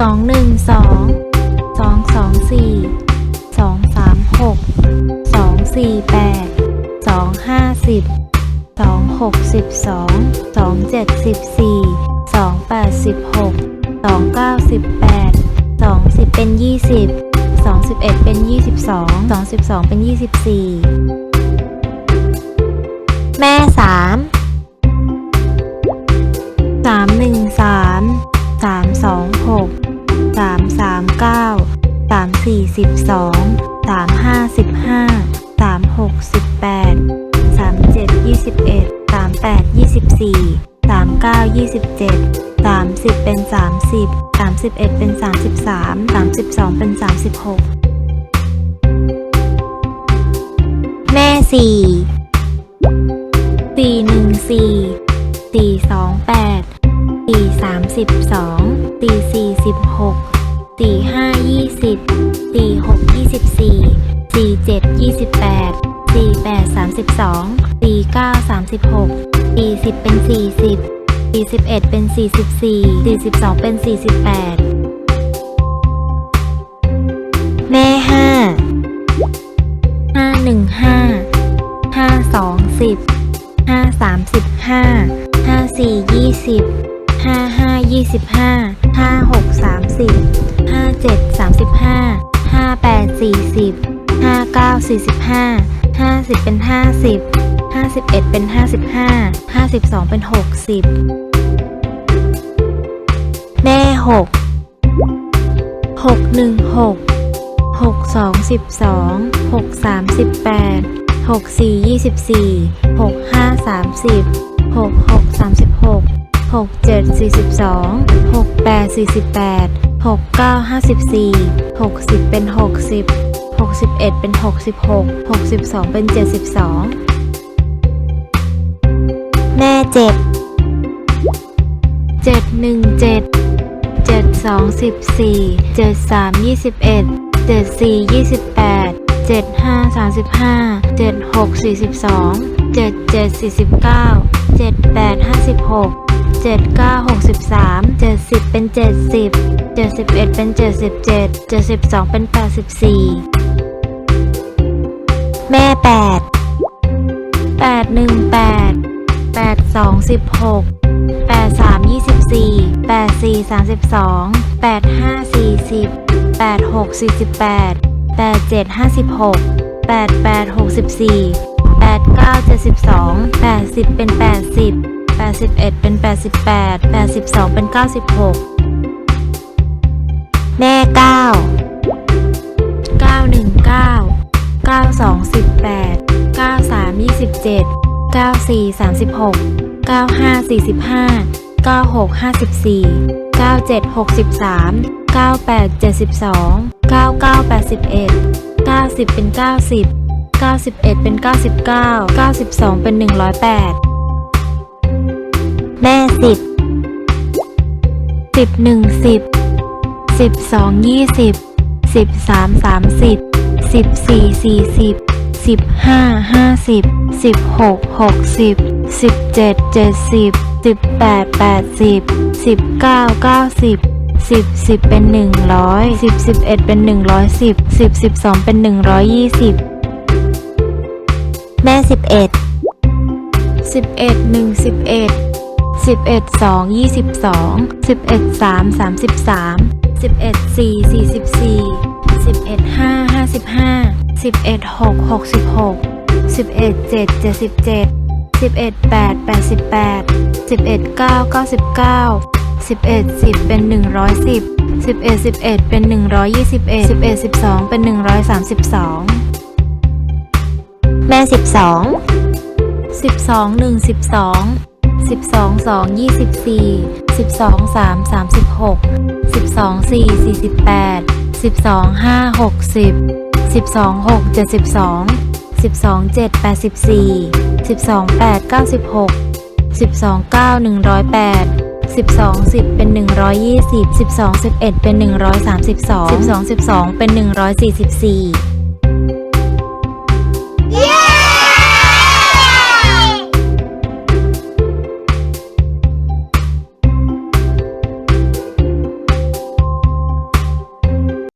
สองหนึ่งสองสองสองสี่สองสามหกสองสี่แปดสองห้าสิบสองหกสิบสองสองเจ็ดสิบสี่สองแปดสิบหกสองเก้าสิบแปดสองสิบเป็นยี่สิบสองสิบเอ็ดเป็นยี่สิบสองสองสิบสองเป็นยี่สิบสี่แม่สามสามหนึ่งส 42 355 368 37 21 38 24 39 27 30 เป็น 30 31 เป็น 33 32 เป็น 36 แม่ 4 4 1 4 4 2 8 4 3 2 4 4 16 28 48 32 49 36 40 เป็น 40 41 เป็น 44 42 เป็น 48 แม่ 5 5 1 5 5 2 10 5 3 15 5 4 20 5 5 25 5 6 30 5 7 35 5 8 40 ห้าเก้าสี่สิบห้าห้าสิบเป็นห้าสิบห้าสิบเอ็ดเป็นห้าสิบห้าห้าสิบสองเป็นหกสิบแม่หกหกหนึ่งหกหกสองสิบสองหกสามสิบแปดหกสี่ยี่สิบสี่หกห้าสามสิบหกหกสามสิบหกหกเจ็ดสี่สิบสองหกแปดสี่สิบแปดหกเก้าห้าสิบสี่หกสิบเป็นหกสิบ หกสิบเอ็ดเป็นหกสิบหกหกสิบสองเป็นเจ็ดสิบสองแม่เจ็ดเจ็ดหนึ่งเจ็ดเจ็ดสองสิบสี่เจ็ดสามยี่สิบเอ็ดเจ็ดสี่ยี่สิบแปดเจ็ดห้าสามสิบห้าเจ็ดหกสี่สิบสองเจ็ดเจ็ดสี่สิบเก้าเจ็ดแปดห้าสิบหกเจ็ดเก้าหกสิบสามเจ็ดสิบเป็นเจ็ดสิบเจ็ดสิบเอ็ดเป็นเจ็ดสิบเจ็ดเจ็ดสิบสองเป็นแปดสิบสี่ แม่แปดแปดหนึ่งแปดแปดสองสิบหกแปดสามยี่สิบสี่แปดสี่สามสิบสองแปดห้าสี่สิบแปดหกสี่สิบแปดแปดเจ็ดห้าสิบหกแปดแปดหกสิบสี่แปดเก้าเจ็ดสิบสองแปดสิบเป็นแปดสิบ81เอ็ดเป็น 88 82 เป็น 96 แม่ 9 919 92 18 93 27 94 36 95 45 96 54 97 63 98 72 99 81 90 เป็น 90 91 เป็น 99 92 เป็น 108 แม่สิบสิบหนึ่งสิบ สิบสี่สี่สิบสิบห้าห้าสิบสิบหกหกสิบสิบเจ็ดเจ็ดสิบสิบแปดแปดสิบสิบเก้าเก้าสิบสิบสิบเป็นหนึ่งร้อยสิบสิบเอ็ดเป็นหนึ่งร้อยสิบสิบสิบสองเป็นหนึ่งร้อยยี่สิบแม่สิบเอ็ดสิบเอ็ดหนึ่งสิบเอ็ดสิบเอ็ดสองยี่สิบสองสิบเอ็ดสามสามสิบสามสิบเอ็ดสี่สี่สิบสี่ 11 5 55 11 6 66 11 7 77 11 8 88 11 9 99 11 10 เป็น 110 11 11 เป็น 121 11 12 เป็น 132 แม่ 12 12 1 12 12 2 24 12 3 36 12 4 48 สิบสองห้าหกสิบสิบสองหกเจ็ดสิบสองสิบสองเจ็ดแปดสิบสี่สิบสองแปดเก้าสิบหกสิบสองเก้าหนึ่งร้อยแปดสิบสองสิบเป็นหนึ่งร้อยยี่สิบสิบสองสิบเอ็ดเป็นหนึ่งร้อยสามสิบสองสิบสองสิบสองเป็นหนึ่งร้อยสี่สิบสี่